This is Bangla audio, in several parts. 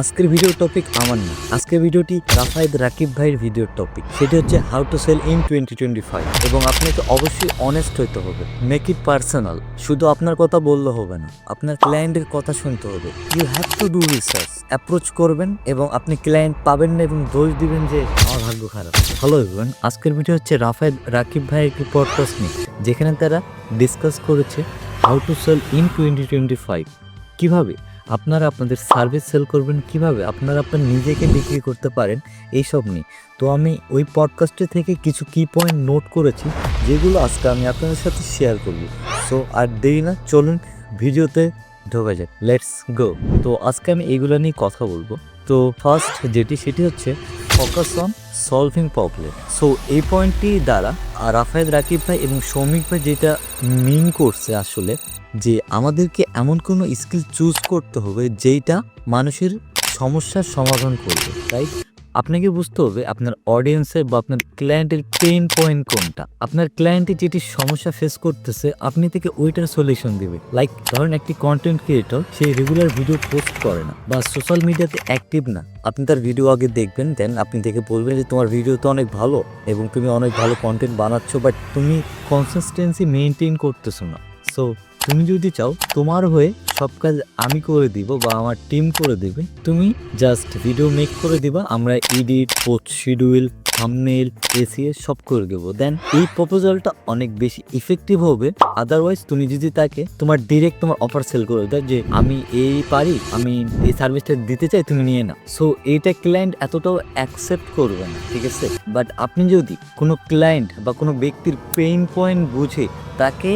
আজকের ভিডিও টপিক আমার না। আজকের ভিডিওটি রাফায়েদ রাকিব ভাইয়ের ভিডিওর টপিক সেটি হচ্ছে how to sell in twenty twenty five এবং আপনাকে অবশ্যই অনেস্ট হতে হবে। মেক ইট পার্সোনাল শুধু আপনার কথা বললে হবে না, আপনার ক্লায়েন্টের কথা শুনতে হবে। You have to do research approach করবেন এবং আপনি ক্লায়েন্ট পাবেন না এবং দোষ দিবেন যে, আমার ভাগ্য খারাপ। হ্যালো এভরিওয়ান আজকের ভিডিও হচ্ছে রাফায়েদ রাকিব ভাইয়ের একটি পডকাস্ট নিয়ে। যেখানে তারা ডিসকাস করেছে how to sell in twenty twenty five কীভাবে? আপনারা আপনাদের সার্ভিস সেল করবেন কীভাবে? আপনারা আপনার নিজেকে বিক্রি করতে পারেন এইসব নিয়ে। তো আমি ওই পডকাস্টে থেকে কিছু কি পয়েন্ট নোট করেছি, যেগুলো আজকে আমি আপনাদের সাথে শেয়ার করব। সো আর দেরি না, চলুন ভিডিওতে ঢোকা যাক। লেটস গো তো আজকে আমি এগুলো নিয়ে কথা বলব। তো ফার্স্ট যেটি, সেটি হচ্ছে focus on solving problem so এই পয়েন্টটি দ্বারা রাফায়েদ রাকিব ভাই এবং সৌমিক ভাই যেটা মিন করছে আসলে, যে আমাদেরকে এমন কোনো স্কিল চুজ করতে হবে যেইটা মানুষের সমস্যার সমাধান করবে রাইট আপনাকে বুঝতে হবে আপনার অডিয়েন্সের বা আপনার ক্লায়েন্টের পেইন পয়েন্ট কোনটা? আপনার ক্লায়েন্টে যেটি সমস্যা ফেস করতেছে, আপনি থেকে ওইটার সলিউশন দিবে। লাইক ধরেন একটি কন্টেন্ট ক্রিয়েটর সে রেগুলার ভিডিও পোস্ট করে না বা সোশ্যাল মিডিয়াতে অ্যাক্টিভ না। আপনি তার ভিডিও আগে দেখবেন দেন আপনি দেখে বলবেন যে তোমার ভিডিও তো অনেক ভালো এবং তুমি অনেক ভালো কন্টেন্ট বানাচ্ছ বাট তুমি কনসিস্টেন্সি মেনটেন করতেছো না। সো তুমি যদি চাও, তোমার হয়ে সব কাজ আমি করে দিব বা আমার টিম করে দেবে। তুমি জাস্ট ভিডিও মেক করে দিবা, আমরা এডিট পোস্ট শিডিউল থামনেল এসিএ সব করে দেবো। দেন এই প্রপোজালটা অনেক বেশি ইফেক্টিভ হবে। আদারওয়াইজ তুমি যদি তাকে তোমার ডিরেক্ট তোমার অফার সেল করে দাও যে, আমি এই পারি, আমি এই সার্ভিসটা দিতে চাই, তুমি নিয়ে নাও। সো এইটা ক্লায়েন্ট এতটাও অ্যাকসেপ্ট করবে না, ঠিক আছে? বাট আপনি যদি কোনো ক্লায়েন্ট বা কোনো ব্যক্তির পেইন পয়েন্ট বুঝে, তাকে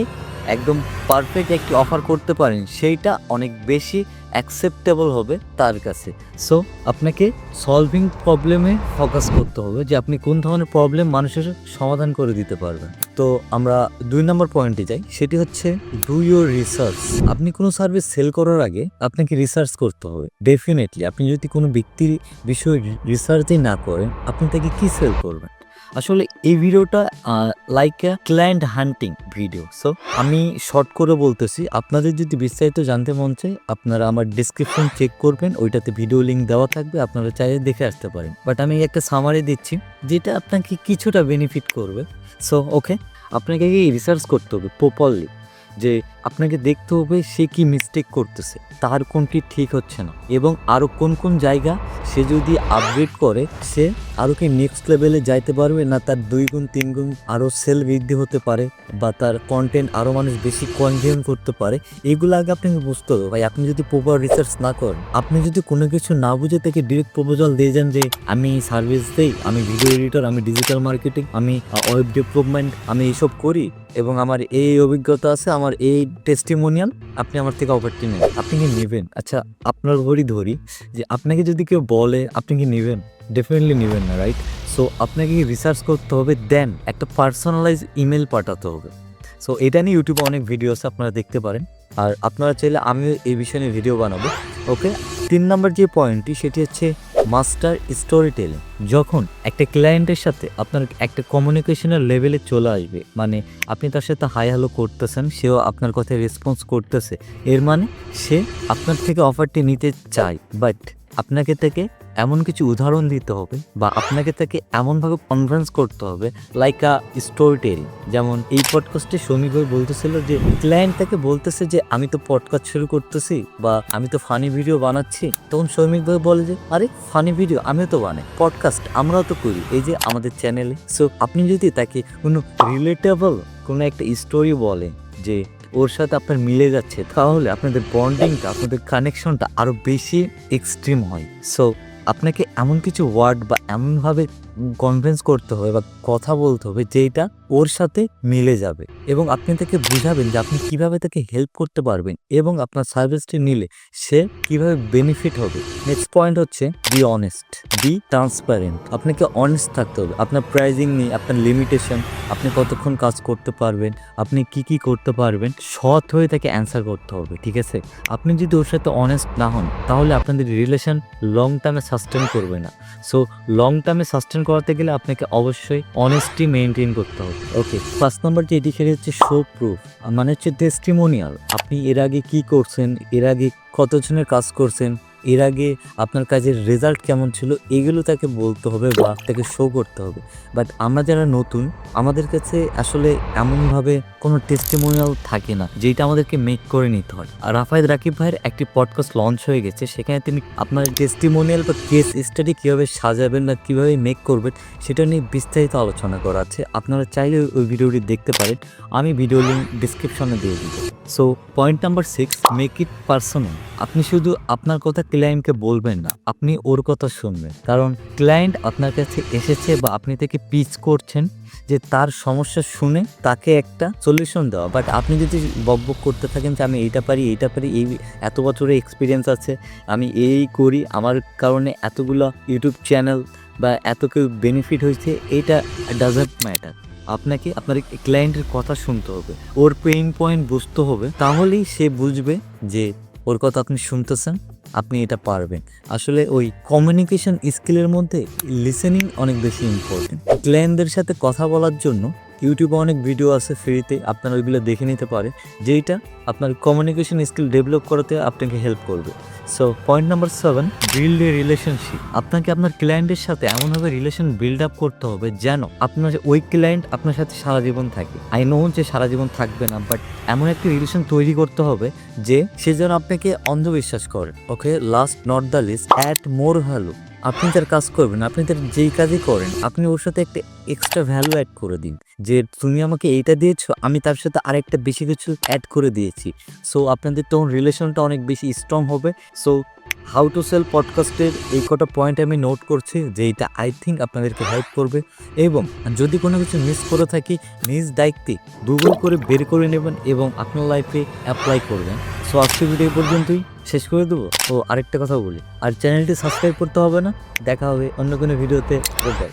একদম পারফেক্ট একটি অফার করতে পারেন, সেইটা অনেক বেশি অ্যাকসেপ্টেবল হবে তার কাছে। সো আপনাকে সলভিং প্রবলেমে ফোকাস করতে হবে যে আপনি কোন ধরনের প্রবলেম মানুষের সমাধান করে দিতে পারবেন। তো আমরা দুই নম্বর পয়েন্টে যাই, সেটি হচ্ছে ডু ইউর রিসার্চ আপনি কোনো সার্ভিস সেল করার আগে আপনাকে রিসার্চ করতে হবে। ডেফিনেটলি আপনি যদি কোনো ব্যক্তির বিষয়ে রিসার্চই না করেন, আপনি তাকে কি সেল করবেন? আসলে এই ভিডিওটা like a client hunting video so আমি শর্ট করে বলতেছি, আপনাদের যদি বিস্তারিত জানতে মন চায়, আপনারা আমার ডিসক্রিপশন চেক করবেন, ওইটাতে ভিডিও লিঙ্ক দেওয়া থাকবে, আপনারা চাইলে দেখে আসতে পারেন। বাট আমি একটা সামারি দিচ্ছি, যেটা আপনাকে কিছুটা বেনিফিট করবে। সো ওকে আপনাকে রিসার্চ করতে হবে প্রপারলি যে আপনাকে দেখতে হবে সে কি মিস্টেক করতেছে। তার কোনটি ঠিক হচ্ছে না এবং আরও কোন কোন জায়গা সে যদি আপগ্রেড করে, সে আরও কি নেক্সট লেভেলে যাইতে পারবে? না তার দুই গুণ, তিন গুণ আরও সেল বৃদ্ধি হতে পারে বা তার কন্টেন্ট আরও মানুষ বেশি কনজিউম করতে পারে? এগুলো আগে আপনাকে বুঝতে হবে। ভাই, আপনি যদি প্রপার রিসার্চ না করেন, আপনি যদি কোনো কিছু না বুঝে তাকে ডিরেক্ট প্রপোজাল দিয়ে যান যে, আমি সার্ভিস দেই, আমি ভিডিও এডিটর আমি ডিজিটাল মার্কেটিং আমি ওয়েব ডেভেলপমেন্ট আমি এইসব করি এবং আমার এই অভিজ্ঞতা আছে, আমার এই টেস্টিমোনিয়াল আপনি আমার থেকে অফারটি নেন। আপনি কি নেবেন? আচ্ছা আপনার ধরি ধরি যে আপনাকে যদি কেউ বলে, আপনি কি নেবেন? ডেফিনেটলি নেবেন না রাইট সো আপনাকে কি রিসার্চ করতে হবে? দেন একটা পার্সোনালাইজ ইমেল পাঠাতে হবে। সো এটা নিয়ে ইউটিউবে অনেক ভিডিওস আপনারা দেখতে পারেন। আর আপনারা চাইলে আমিও এই বিষয়ে নিয়ে ভিডিও বানাবো। ওকে তিন নম্বর যে পয়েন্টটি, সেটি হচ্ছে মাস্টার স্টোরি টেলিং যখন একটা ক্লায়েন্টের সাথে আপনার একটা কমিউনিকেশনের লেভেলে চলে আসবে মানে আপনি তার সাথে হাই হ্যালো করতেছেন, সেও আপনার কথায় রেসপন্স করতেছে, এর মানে সে আপনার থেকে অফারটি নিতে চায় বাট আপনাকে থেকে এমন কিছু উদাহরণ দিতে হবে বা আপনাকে তাকে এমনভাবে কনভিন্স করতে হবে লাইক আ স্টোরি টেলিং যেমন এই পডকাস্টে ভাই বলতেছিল যে ক্লায়েন্ট তাকে বলতেছে যে, আমি তো পডকাস্ট শুরু করতেছি বা আমি তো ফানি ভিডিও বানাচ্ছি। তখন শ্রমিক ভাই বলে যে, আরে ফানি ভিডিও আমিও তো বানাই পডকাস্ট আমরাও তো করি। এই যে আমাদের চ্যানেলে সো আপনি যদি তাকে কোনো রিলেটেবল কোনো একটা স্টোরি বলে যে, ওর সাথে আপনার মিলে যাচ্ছে, তাহলে আপনাদের বন্ডিংটা আপনাদের কানেকশনটা আরও বেশি এক্সট্রিম হয়। সো আপনাকে এমন কিছু ওয়ার্ড বা এমনভাবে কনভিন্স করতে হবে বা কথা বলতে হবে যেটা ওর সাথে মিলে যাবে এবং আপনি তাকে বুঝাবেন যে আপনি কীভাবে তাকে হেল্প করতে পারবেন এবং আপনার সার্ভিসটি নিলে সে কীভাবে বেনিফিট হবে। নেক্সট পয়েন্ট হচ্ছে বি অনেস্ট বি ট্রান্সপারেন্ট আপনাকে অনেস্ট থাকতে হবে। আপনার প্রাইজিং নিয়ে, আপনার লিমিটেশন আপনি কতক্ষণ কাজ করতে পারবেন, আপনি কি কি করতে পারবেন, সৎ হয়ে তাকে অ্যান্সার করতে হবে, ঠিক আছে? আপনি যদি ওর সাথে অনেস্ট না হন, তাহলে আপনাদের রিলেশন লং টার্মে সাস্টেন করবে না। সো লং টার্মে সাস্টেন করাতে গেলে আপনাকে অবশ্যই অনেস্টি মেনটেন করতে হবে। ওকে ফার্স্ট নাম্বার যে এটি সেটি হচ্ছে শো প্রুফ মানে হচ্ছে টেস্টিমোনিয়াল আপনি এর আগে কি করছেন, এর আগে কতজনের কাজ করছেন এর আগে আপনার কাজের রেজাল্ট কেমন ছিল, এগুলো তাকে বলতে হবে বা তাকে শো করতে হবে। বাট আমরা যারা নতুন, আমাদের কাছে আসলে এমনভাবে কোনো টেস্টিমোনিয়াল থাকে না, যেটা আমাদেরকে মেক করে নিতে হয়। আর রাফায়েদ রাকিব ভাইয়ের একটি পডকাস্ট লঞ্চ হয়ে গেছে, সেখানে তিনি আপনার টেস্টিমোনিয়াল বা কেস স্টাডি কীভাবে সাজাবেন না কীভাবে মেক করবেন, সেটা নিয়ে বিস্তারিত আলোচনা করা আছে। আপনারা চাইলে ওই ভিডিওটি দেখতে পারেন, আমি ভিডিও লিঙ্ক ডিসক্রিপশনে দিয়ে দিব। So point number six make it personal আপনি শুধু আপনার কথা ক্লায়েন্টকে বলবেন না, আপনি ওর কথা শুনবেন। কারণ ক্লায়েন্ট আপনার কাছে এসেছে বা আপনি তাকে পিচ করছেন যে তার সমস্যা শুনে তাকে একটা সলিউশন দেওয়া। বাট আপনি যদি বকবক করতে থাকেন যে আমি এইটা পারি এইটা পারি, এই এত বছরের এক্সপিরিয়েন্স আছে, আমি এই করি, আমার কারণে এতগুলো ইউটিউব চ্যানেল বা এত কেউ বেনিফিট হয়েছে, এটা ডাজন্ট ম্যাটার আপনাকে, আপনার ক্লায়েন্টের কথা শুনতে হবে, ওর পেইন পয়েন্ট বুঝতে হবে। তাহলেই সে বুঝবে যে ওর কথা আপনি শুনতেছেন। আপনি এটা পারবেন। আসলে ওই কমিউনিকেশন স্কিলের মধ্যে লিসেনিং অনেক বেশি ইম্পর্টেন্ট ক্লায়েন্টদের সাথে কথা বলার জন্য ইউটিউবে অনেক ভিডিও আছে ফ্রিতে আপনারা ওইগুলো দেখে নিতে পারে, যেইটা আপনার কমিউনিকেশন স্কিল ডেভেলপ করাতে আপনাকে হেল্প করবে। So point number seven build a relationship আপনাকে আপনার ক্লায়েন্টের সাথে এমনভাবে রিলেশন বিল্ড আপ করতে হবে যেন আপনার, ওই ক্লায়েন্ট আপনার সাথে সারা জীবন থাকে। আই নো যে সারা জীবন থাকবে না বাট এমন একটা রিলেশন তৈরি করতে হবে যে সে যেন আপনাকে অন্ধবিশ্বাস করে। Okay last not the least add more value আপনি তার কাজ করবেন, আপনি তার যেই কাজই করেন, আপনি ওর সাথে একটা এক্সট্রা ভ্যালু অ্যাড করে দিন। যে তুমি আমাকে এইটা দিয়েছ, আমি তার সাথে আরেকটা বেশি কিছু অ্যাড করে দিয়েছি। সো আপনাদের তখন রিলেশনটা অনেক বেশি স্ট্রং হবে। সো হাউ টু সেল পডকাস্টের এই কটা পয়েন্ট আমি নোট করছি যে এটা আই থিঙ্ক আপনাদেরকে হেল্প করবে। এবং যদি কোনো কিছু মিস করে থাকি, নিজ দায়িত্বে গুগল করে বের করে নেবেন এবং আপনার লাইফে অ্যাপ্লাই করবেন। সো আজকে ভিডিও পর্যন্তই। শেষ করে দেবো। ও, আরেকটা কথা বলি। আর চ্যানেলটি সাবস্ক্রাইব করতে হবে না। দেখা হবে অন্য কোনো ভিডিওতে বাই